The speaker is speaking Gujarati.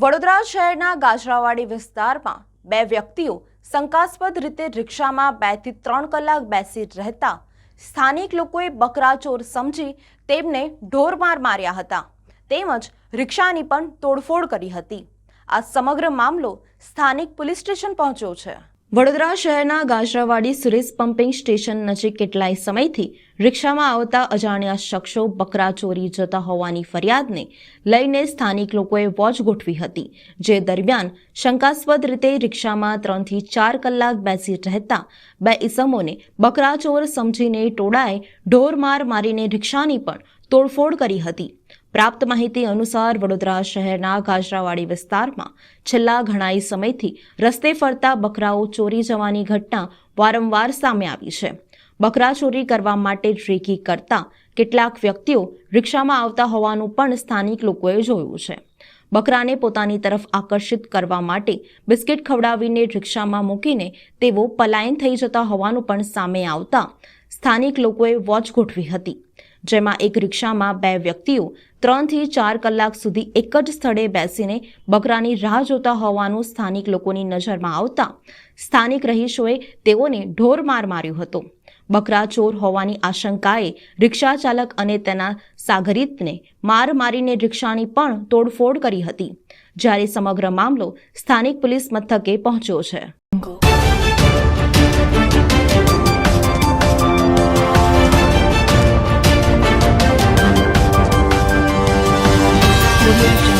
વડોદરા શહેરના ગાજરાવાડી વિસ્તારમાં બે વ્યક્તિઓ શંકાસ્પદ રીતે રિક્ષામાં બેથી ત્રણ કલાક બેસી રહેતા સ્થાનિક લોકોએ બકરાચોર સમજી તેમને ઢોરમાર માર્યા હતા. તેમજ રિક્ષાની પણ તોડફોડ કરી હતી. આ સમગ્ર મામલો સ્થાનિક પોલીસ સ્ટેશન પહોંચ્યો છે. વડોદરા શહેરના ગાજરાવાડી સુરેશ પમ્પિંગ સ્ટેશન નજીક કેટલાય સમયથી રિક્ષામાં આવતા અજાણ્યા શખ્સો બકરા ચોરી જતા હોવાની ફરિયાદને લઈને સ્થાનિક લોકોએ વોચ ગોઠવી હતી, જે દરમિયાન શંકાસ્પદ રીતે રિક્ષામાં ત્રણથી ચાર કલાક બેસી રહેતા બે ઇસમોને બકરાચોર સમજીને ટોળાએ ઢોરમાર મારીને રિક્ષાની પણ તોડફોડ કરી હતી. પ્રાપ્ત માહિતી અનુસાર વડોદરા શહેરના ગાજરાવાડી વિસ્તારમાં છેલ્લા ઘણાય સમયથી રસ્તે ફરતા બકરાઓ ચોરી જવાની ઘટના વારંવાર સામે આવી છે. બકરા ચોરી કરવા માટે રેકી કરતા કેટલાક વ્યક્તિઓ રિક્ષામાં આવતા હોવાનું પણ સ્થાનિક લોકોએ જોયું છે. બકરાને પોતાની તરફ આકર્ષિત કરવા માટે બિસ્કિટ ખવડાવીને રિક્ષામાં મૂકીને તેઓ પલાયન થઈ જતા હોવાનું પણ સામે આવતા સ્થાનિક લોકોએ વોચ ગોઠવી હતી. જેમાં એક રિક્ષામાં બે વ્યક્તિઓ ત્રણથી ચાર કલાક સુધી એક જ સ્થળે બેસીને બકરાની રાહ જોતા હોવાનું સ્થાનિક લોકોની નજરમાં આવતા સ્થાનિક રહીશોએ તેઓને ઢોરમાર માર્યો હતો. બકરા ચોર હોવાની આશંકાએ રિક્ષા ચાલક અને તેના સાગરિતને માર મારીને રિક્ષાની પણ તોડફોડ કરી હતી. જ્યારે સમગ્ર મામલો સ્થાનિક પોલીસ મથકે પહોંચ્યો છે. audio